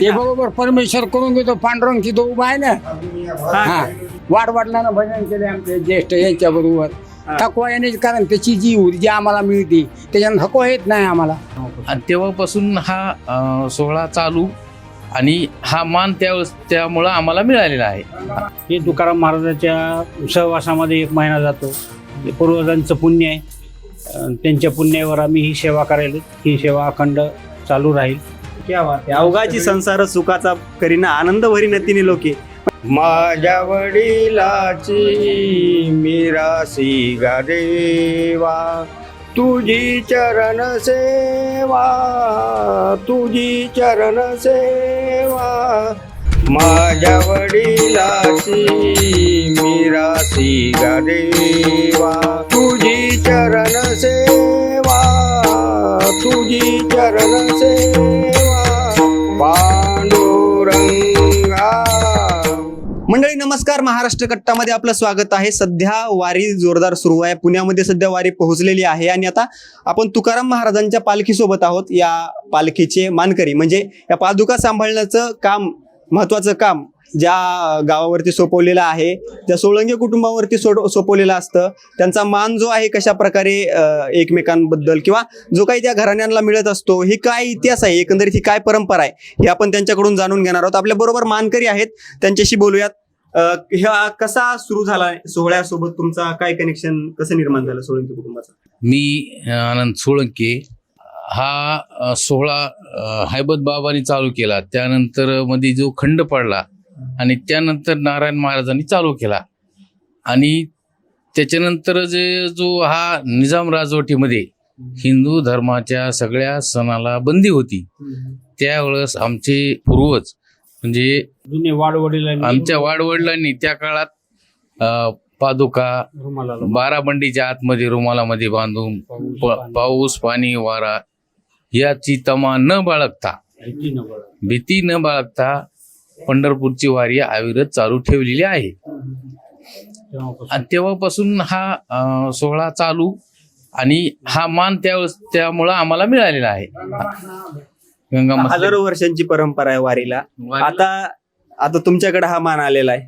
ते बरोबर परमेश्वर करून घेतो पांडुरंग तिथं उभा आहे ना? हा. वाढ वाढल्यानं भजन केले आमचे ज्येष्ठ यांच्या बरोबर थकवा येण्याचे कारण त्याची जी ऊर्जा आम्हाला मिळते त्याच्यानं थकवा येत नाही आम्हाला. आणि तेव्हापासून हा अं, सोहळा चालू आणि हा मान त्या त्यामुळं आम्हाला मिळालेला आहे. हे तुकाराम महाराजाच्या सहवासामध्ये एक महिना जातो. हे पूर्वजांचं पुण्य आहे. अं, त्यांच्या पुण्यावर आम्ही ही सेवा करायला. ही सेवा अखंड चालू राहील. क्या बात आहे. अवघाची संसार सुखाचा करीना आनंद भरी नतीने लोके माझ्या वडिलाची मिरासी गादेवा तुझी चरण सेवा तुझी चरण सेवा माझ्या वडिलाची मिरासी गादेवा नमस्कार महाराष्ट्र कट्टामध्ये आपलं स्वागत आहे. सध्या वारी जोरदार सुरू आहे. पुण्यामध्ये सध्या वारी पोहोचलेली आहे आणि आता आपण तुकाराम महाराजांच्या पालखीसोबत आहोत. या पालखीचे मानकरी म्हणजे या पादुका सांभाळण्याचं काम महत्वाचं काम ज्या गावावरती सोपवलेलं आहे त्या सोळंगे कुटुंबावरती सोड सोपवलेलं असतं त्यांचा मान जो आहे कशा प्रकारे एकमेकांबद्दल किंवा जो काही त्या घराण्यांना मिळत असतो ही काय इतिहास आहे एकंदरीत ही काय परंपरा आहे हे आपण त्यांच्याकडून जाणून घेणार आहोत. आपल्या बरोबर मानकरी आहेत त्यांच्याशी बोलूयात. ह्या कसा सुरू झाला? सोहळ्यासोबत तुमचा काय कनेक्शन कसं निर्माण झालं सोळंकी कुटुंबाचं? मी आनंद सोळंके. हा सोहळा हैबत बाबांनी चालू केला. त्यानंतरमध्ये जो खंड पडला आणि त्यानंतर नारायण महाराजांनी चालू केला. आणि त्याच्यानंतर जे जो हा निजाम राजवटीमध्ये हिंदू धर्माच्या सगळ्या सणाला बंदी होती. त्यावेळेस आमचे पूर्वज म्हणजे जुने आमच्या वाडवडिलांनी त्या काळात पादुका रुमाला बारा बंडीच्या आतमध्ये रुमालामध्ये बांधून पाऊस पाणी. वारा याची तमा न बाळगता भीती न बाळगता. पंढरपूरची वारी अविरत चालू ठेवलेली आहे. आणि तेव्हापासून हा सोहळा चालू आणि हा मान त्या त्यामुळं आम्हाला मिळालेला आहे. गंगा मसले- हजारो वर्षांची परंपरा आहे वारीला. आता आता तुमच्याकडे हा मान आलेला आहे.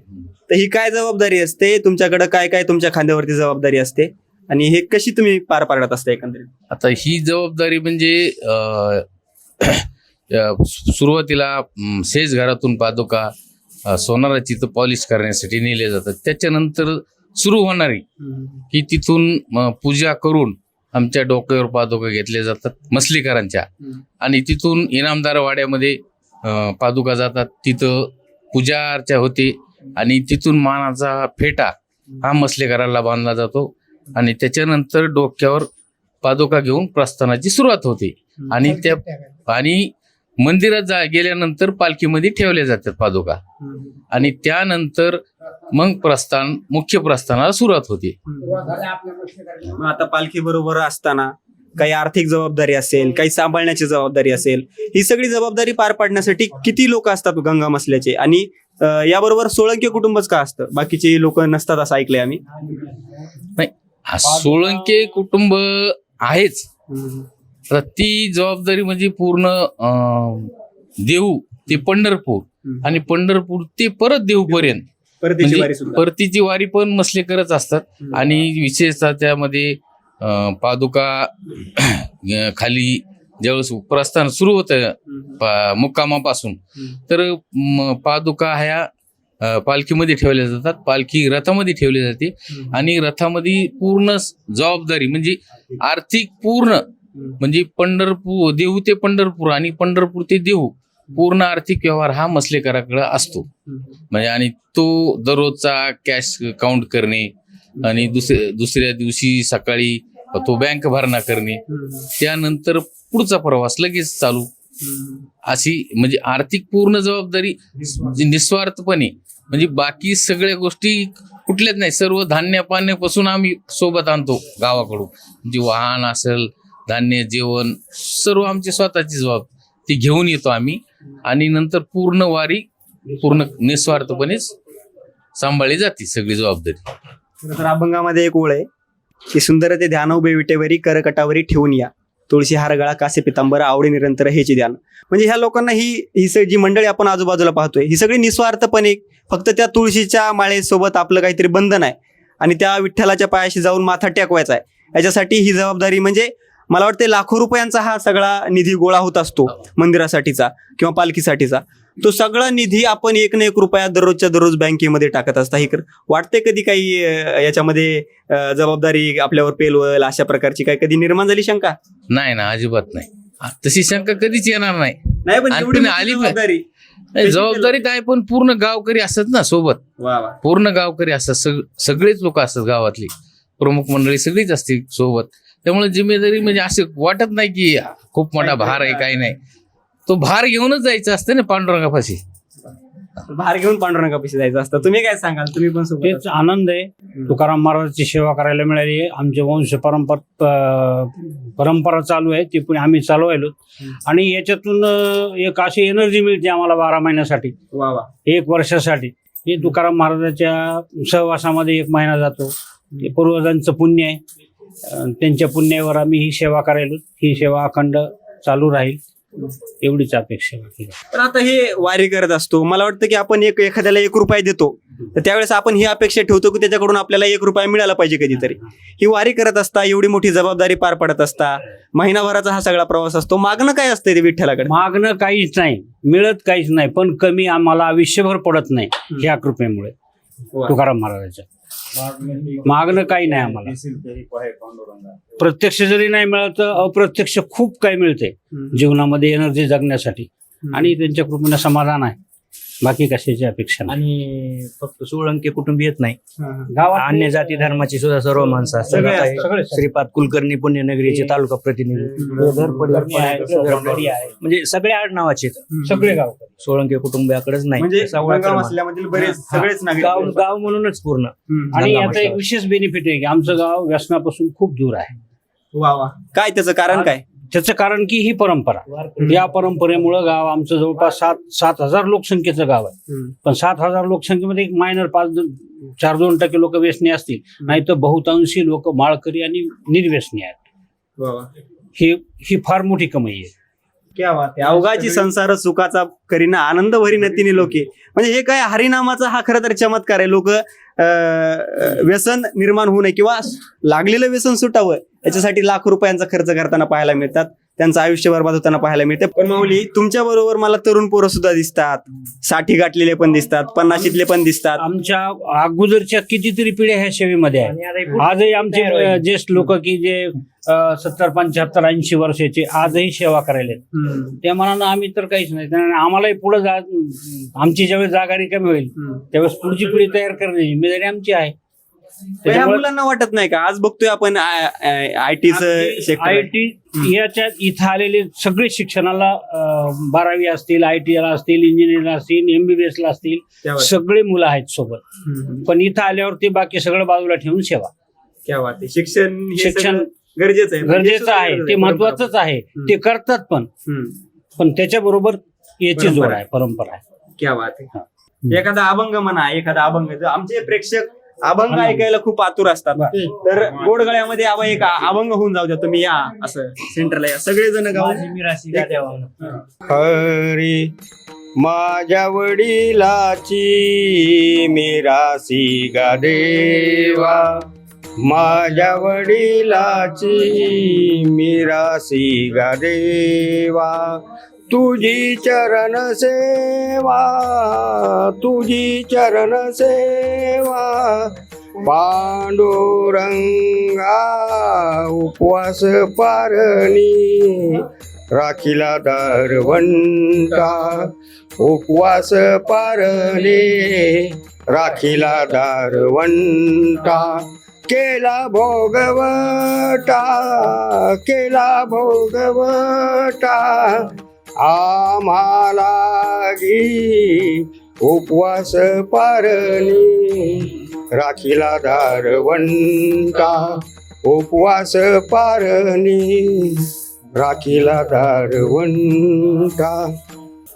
तर ही काय जबाबदारी असते? तुमच्याकडे काय काय तुमच्या खांद्यावरती जबाबदारी असते? आणि हे कशी तुम्ही पार पाडत असता एकंदरीत? आता ही जबाबदारी म्हणजे अं, अं, सुरुवातीला अं, सेज घरातून पादुका अं, सोनाराची तर पॉलिश करण्यासाठी नेले जातात. त्याच्यानंतर सुरू होणारी की तिथून अं, पूजा करून आमच्या डोक्यावर पादुका घेतल्या जातात मसलीकरांच्या. आणि तिथून इनामदार वाड्यामध्ये पादुका जातात. तिथं पूजा अर्चा होते आणि तिथून मानाचा फेटा हा मसलेकराला बांधला जातो. आणि त्याच्यानंतर डोक्यावर पादुका घेऊन प्रस्थानाची सुरुवात होते. आणि त्या आणि मंदिरात जा गेल्यानंतर पालखीमध्ये ठेवल्या जातात पादुका. आणि त्यानंतर मग प्रस्थान मुख्य प्रस्थानाला सुरुवात होते. मग आता पालखी बरोबर असताना काही आर्थिक जबाबदारी असेल काही सांभाळण्याची जबाबदारी असेल ही सगळी जबाबदारी पार पाडण्यासाठी किती लोक असतात गंगा मसल्याचे आणि अं, याबरोबर सोळंकी कुटुंबच का असतं? बाकीचे लोक नसतात असं ऐकलंय आम्ही. हा सोळंके कुटुंब आहेच. तर ती जबाबदारी म्हणजे पूर्ण अं, देऊ ते पंढरपूर. आणि पंढरपूर ते परत देऊपर्यंत. परतीची म्हणजे वारी सुद्धा परतीची वारी पण मसलेकरच असतात हम्म. आणि विशेषतः त्यामध्ये अं, पादुका अं, खाली ज्यावेळेस प्रस्थान सुरू होतं हम्म. पा- मुक्कामापासून हम्म. तर म, पादुका ह्या अं, पालखीमध्ये ठेवल्या जातात पालखी रथामध्ये ठेवली जाते आणि रथामध्ये पूर्ण स- जबाबदारी म्हणजे आर्थिक पूर्ण हम्म. म्हणजे पंढरपूर देहू ते पंढरपूर आणि पंढरपूर ते देहू पूर्ण आर्थिक व्यवहार हा मसलेकराकडे असतो. म्हणजे आणि तो दररोजचा कॅश काउंट करणे आणि दुसऱ्या दुसऱ्या दिवशी सकाळी तो बँक भरणा करणे त्यानंतर पुढचा प्रवास लगेच चालू. अशी म्हणजे आर्थिक पूर्ण जबाबदारी निस्वार्थपणे म्हणजे बाकी सगळ्या गोष्टी कुठल्याच नाही सर्व धान्य पाण्यापासून आम्ही सोबत आणतो गावाकडून. म्हणजे वाहन असेल धान्य जेवण सर्व आमची स्वतःची जबाब ती घेऊन येतो आम्ही. आणि नंतर पूर्ण वारी पूर्ण निस्वार्थपणेच सांभाळली जाते सगळी जबाबदारी. तर अभंगामध्ये एक ओळ आहे की सुंदर ते ध्यान उभे विटेवरी करकटावरी ठेवून या. तुळशी हारगळा कासे पितांबर आवडी निरंतर हेची ध्यान. म्हणजे ह्या लोकांना ही ही स- जी मंडळी आपण आजूबाजूला पाहतोय ही सगळी निस्वार्थपणे फक्त त्या तुळशीच्या माळेसोबत आपलं काहीतरी बंधन आहे. आणि त्या विठ्ठलाच्या पायाशी जाऊन माथा टेकवायचा आहे. याच्यासाठी ही जबाबदारी म्हणजे मला वाटते लाखो रुपयांचा हा सगळा निधी गोळा होत असतो मंदिरासाठीचा किंवा पालखीसाठीचा. तो सगळा निधी आपण एक ना एक रुपया दररोजच्या दररोज बँकेमध्ये टाकत असता. ही कर- वाटते कधी काही याच्यामध्ये जबाबदारी आपल्यावर पेलवल अशा प्रकारची काही कधी निर्माण झाली शंका? नाही ना अजिबात नाही. तशी शंका कधीच येणार नाही. नाही पण आली जबाबदारी. जबाबदारी काय पण पूर्ण गावकरी असतात ना सोबत. पूर्ण गावकरी असतात सग सगळेच लोक असतात गावातली. प्रमुख मंडळी सगळीच असते सोबत. त्यामुळे जिम्मेदारी म्हणजे असे वाटत नाही की खूप मोठा भार आहे काही नाही. तो भार घेऊनच जायचं असतं ना पांडुरंगापाशी. बाहेर घेऊन पांडुरंगापाशी जायचं असतं. तुम्ही काय सांगाल? तुम्ही पण तेच आनंद आहे. तुकाराम महाराजांची सेवा करायला मिळाली आहे. आमचे वंश परंपरा परंपरा चालू आहे. ती पण आम्ही चालवायलो. आणि याच्यातून एक अशी एनर्जी मिळते आम्हाला बारा महिन्यासाठी. वा वा. एक वर्षासाठी. हे तुकाराम महाराजाच्या सहवासामध्ये एक महिना जातो. ते पूर्वजांचं पुण्य आहे. त्यांच्या पुण्यावर आम्ही ही सेवा करायलो. ही सेवा अखंड चालू राहील. एवढीच अपेक्षा आहे. पण आता हे वारी करत असतो. मला वाटतं की आपण एक एखाद्याला एक रुपया देतो. तर त्यावेळेस आपण ही अपेक्षा ठेवतो की त्याच्याकडून आपल्याला एक रुपया मिळाला पाहिजे कधीतरी. ही वारी करत असता एवढी मोठी जबाबदारी पार पडत असता महिनाभराचा हा सगळा प्रवास असतो. मागणं काय असतं ते विठ्ठलाकडे? मागणं काहीच नाही. मिळत काहीच नाही. पण कमी आम्हाला आयुष्यभर पडत नाही ह्या कृपेमुळे. तुकाराम महाराजाच्या. मागणं काही नाही आम्हाला. प्रत्यक्ष जरी नाही मिळालं तर अप्रत्यक्ष खूप काही मिळते जीवनामध्ये एनर्जी जगण्यासाठी. आणि त्यांच्या कृपेनं समाधान आहे. बाकी कशाची अपेक्षा नाही. आणि फक्त सोळंके कुटुंब येत नाही. गावात अन्य जाती धर्माची सुद्धा सर्व माणसं असतात. आता श्रीपाद कुलकर्णी पुण्यनगरीचे तालुका प्रतिनिधी. म्हणजे सगळे आडनावाचे आहेत. सगळे गाव सोळंके कुटुंबाकडेच नाही. म्हणजे गाव गाव नागरिक गाव म्हणूनच पूर्ण. आणि याचा एक विशेष बेनिफिट आहे की आमचं गाव व्यसनापासून खूप दूर आहे. वा वा. काय त्याचं कारण काय? त्याचं कारण की ही परंपरा. या परंपरेमुळं गाव आमचं जवळपास सात सात हजार लोकसंख्येचं गाव आहे. पण सात हजार लोकसंख्येमध्ये एक मायनर पाच दोन चार दोन टक्के लोक व्यसनी असतील. नाही तर बहुतांशी लोक माळकरी आणि निर्व्यसनी आहेत. वा वा. ही ही फार मोठी कमाई आहे. अवघाची संसार सुखाचा करीना आनंद भरी तिने लोके. म्हणजे हे काय हरिनामाचा हा खरं तर चमत्कार आहे. लोक व्यसन निर्माण होऊ नये किंवा लागलेलं व्यसन सुटावं याच्यासाठी लाख रुपयांचा खर्च करताना पाहायला मिळतात. त्यांचं आयुष्य बरबाद होताना पाहायला मिळते. पण माऊली तुमच्या बरोबर मला तरुण पोरं सुद्धा दिसतात. साठी गाठलेले पण दिसतात पन्नाशीतले पण दिसतात. आमच्या अगोदरच्या कितीतरी पिढ्या ह्या सेवेमध्ये हे पुढे आजही आमचे ज्येष्ठ लोक की जे सत्तर पंच्याहत्तर ऐंशी वर्षाचे आजही सेवा करायला आहेत. त्या मनानं आम्ही तर काहीच नाही. त्यामुळे आम्हालाही पुढे जा आमची ज्यावेळेस जागा रिकामी होईल त्यावेळेस पुढची पिढी तयार करण्याची जिम्मेदारी आमची आहे. त्याच्यामुळे मुलांना वाटत नाही का? आज बघतोय आपण आय टीचं सेक्टर आय टी याच्यात इथं आलेले सगळे शिक्षणाला अं, बारावी असतील आय टी ला असतील इंजिनिअरिंग असतील एमबीबीएस ला असतील सगळे मुलं आहेत सोबत. पण इथं आल्यावर ते बाकी सगळं बाजूला ठेवून सेवा. क्या बात आहे शिक्षण हे शिक्षण सगळं गरजेचं आहे. गरजेचं आहे. ते महत्वाचंच आहे. ते करतात पण. पण त्याच्याबरोबर याची परंपरा जोड आहे. परंपरा आहे. क्या बात आहे एखादा अभंग म्हणा एखादा अभंग. जर आमचे प्रेक्षक अभंग ऐकायला खूप आतुर असतात. तर गोडगळ्यामध्ये आबा एक अभंग होऊन जाऊ द्या तुम्ही या असं सेंटरला या. सगळेजण गाव हरी माझ्या वडिलाची मिरासी गा देवा. माझ्या वडिलाची मिरासी गा देवा. तुझी चरण सेवा तुझी चरण सेवा. पांडुरंगा उपवास पारणी राखीला दारवंटा उपवास पारणे राखीला दारवंटा केला भोगवटा केला भोगवटा. आम्हाला गी उपवास पारणी. राखीला दारवंटा उपवास पारणी. राखीला दारवंटा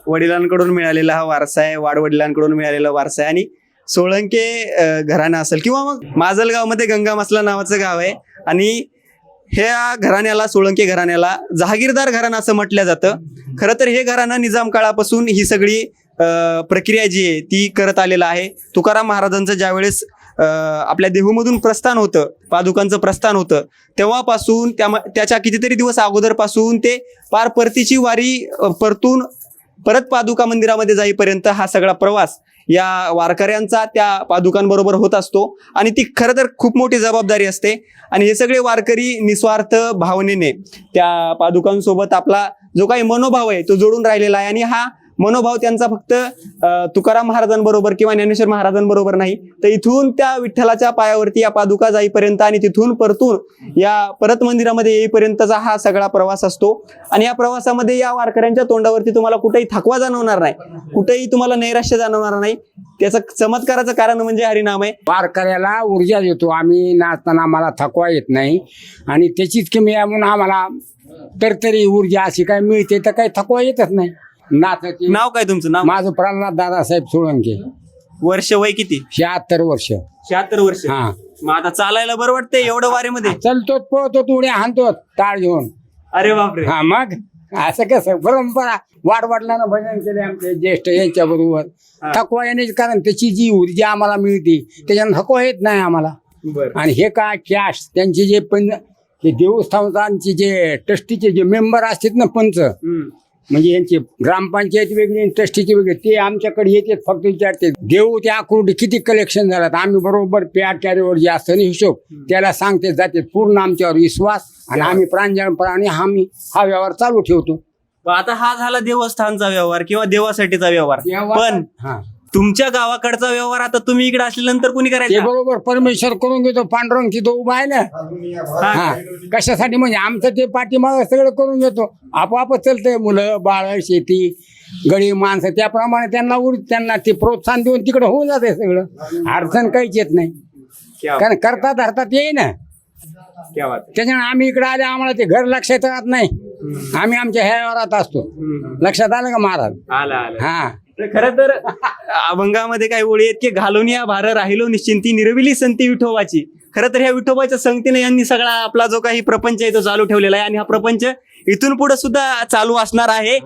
वडिलांकडून मिळालेला हा वारसा आहे वाडवडिलांकडून मिळालेला वारसा आहे. आणि सोळंके घराणं असेल किंवा मग माजलगावमध्ये गंगा मसला नावाचं गाव आहे. आणि ह्या घराण्याला सोळंके घराण्याला जहागीरदार घराणं असं म्हटलं जातं. खरं तर हे घराणं निजाम काळापासून ही सगळी प्रक्रिया जी आहे ती करत आलेलं आहे. तुकाराम महाराजांचं ज्यावेळेस आपल्या देहूमधून प्रस्थान होतं पादुकांचं प्रस्थान होतं तेव्हापासून त्या त्याच्या कितीतरी दिवस अगोदरपासून ते पार परतीची वारी परतून परत पादुका मंदिरामध्ये जाईपर्यंत हा सगळा प्रवास या वारकऱ्यांचा त्या पादुकांबरोबर होत असतो. आणि ती खरं तर खूप मोठी जबाबदारी असते. आणि हे सगळे वारकरी निस्वार्थ भावनेने त्या पादुकांसोबत आपला जो काही मनोभाव आहे तो जोडून राहिलेला आहे. आणि हा मनोभाव त्यांचा फक्त तुकाराम महाराजांबरोबर किंवा ज्ञानेश्वर महाराजांबरोबर नाही. तर इथून त्या विठ्ठलाच्या पायावरती या पादुका जाईपर्यंत आणि तिथून परतून या परत मंदिरामध्ये येईपर्यंतचा हा सगळा प्रवास असतो. आणि या प्रवासामध्ये या वारकऱ्यांच्या तोंडावरती तुम्हाला कुठेही थकवा जाणवणार नाही. कुठेही तुम्हाला नैराश्य जाणवणार नाही. त्याचं चमत्काराचं कारण म्हणजे हरिनाम आहे. वारकऱ्याला ऊर्जा देतो. आम्ही नाचताना आम्हाला थकवा येत नाही. आणि त्याचीच किमी म्हणून आम्हाला तरतरी ऊर्जा अशी काय मिळते तर काही थकवा येतच नाही. नाचाची नाव काय तुमचं? नाव? माझं प्रल्हाद दादासाहेब सोळंके. वर्ष वय किती? शहात्तर वर्ष. शहात्तर वर्ष. हा. मग आता चालायला बरं वाटतंय एवढं वारेमध्ये? चलतो पळतो उड्या हाणतो टाळ घेऊन. अरे बापरे. हा मग? असं कसं? परंपरा. वाडवडिलांना भजन केले आमचे ज्येष्ठ यांच्या बरोबर थकवा येण्याचे कारण त्याची जी ऊर्जा आम्हाला मिळते त्याच्यानं थकवा येत नाही आम्हाला. बरं. आणि हे काय कॅश त्यांचे जे पण हे देवस्थानचे जे ट्रस्टीचे जे मेंबर असतात ना पंच. म्हणजे यांची ग्रामपंचायत वेगळी आणि ट्रस्टीची वेगळी ते आमच्याकडे येतात फक्त विचारते देऊ त्या आकृती किती कलेक्शन झालं आम्ही बरोबर पॅट कॅरीवर जे असतं ना हिशोब त्याला सांगते जाते पूर्ण आमच्यावर विश्वास आणि आम्ही प्रांजळपणाने आम्ही हा व्यवहार चालू ठेवतो. आता हा झाला देवस्थानचा व्यवहार किंवा देवासाठीचा व्यवहार. पण हा. तुमच्या गावाकडचा व्यवहार आता तुम्ही इकडे असल्यानंतर कोणी ते करायचं बरोबर परमेश्वर करून घेतो पांडुरंग तिथं उभा आहे ना? हा. कशासाठी? म्हणजे आमचं ते पाठीमाग सगळं करून घेतो. आपोआपच चालतंय मुलं बाळ शेती गडी माणसं त्याप्रमाणे त्यांना उर त्यांना ते प्रोत्साहन देऊन तिकडे होऊन जाते सगळं. अडचण काहीच येत नाही. क्या कारण करता धरतात येई ना. क्या बात त्याच्यामुळे आम्ही इकडे आले आम्हाला ते घर लक्षात राहत नाही. आम्ही आमच्या ह्या व्यवहारात असतो. लक्षात आलं का महाराज? आला आला. हा. खर तर अभंगामध्ये काही ओळी आहेत की घालून या भार राहिलो निश्चिंती निरविली संती विठोबाची. खरं तर ह्या विठोबाच्या संगतीने यांनी सगळा आपला जो काही प्रपंच आहे तो चालू ठेवलेला आहे आणि हा प्रपंच इथून पुढे सुद्धा चालू असणार आहे.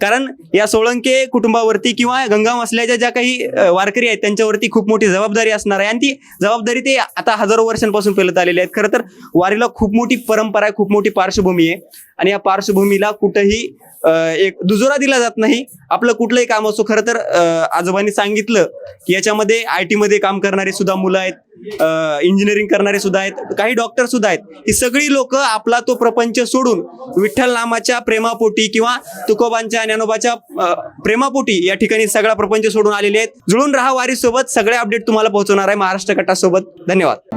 कारण या सोळंके कुटुंबावरती किंवा गंगाम असल्याच्या ज्या काही वारकरी आहेत त्यांच्यावरती खूप मोठी जबाबदारी असणार आहे. आणि ती जबाबदारी ते आता हजारो वर्षांपासून पेलत आलेले आहेत. खरं तर वारीला खूप मोठी परंपरा आहे खूप मोठी पार्श्वभूमी आहे. आणि या पार्श्वभूमीला कुठंही एक दुजोरा दिला जात नाही. आपलं कुठलंही काम असो खरं तर आजोबांनी सांगितलं की याच्यामध्ये आय टी मध्ये काम करणारे सुद्धा मुलं आहेत इंजिनिअरिंग करणारे सुद्धा आहेत काही डॉक्टर सुद्धा आहेत. ही सगळी लोक आपला तो प्रपंच सोडून विठ्ठल नामाच्या प्रेमापोटी किंवा तुकोबांच्या ज्ञानोबाच्या प्रेमापोटी या ठिकाणी सगळा प्रपंच सोडून आलेले आहेत. जुळून राहा वारीसोबत. सगळे अपडेट तुम्हाला पोहोचवणार आहे महाराष्ट्र कट्टा धन्यवाद.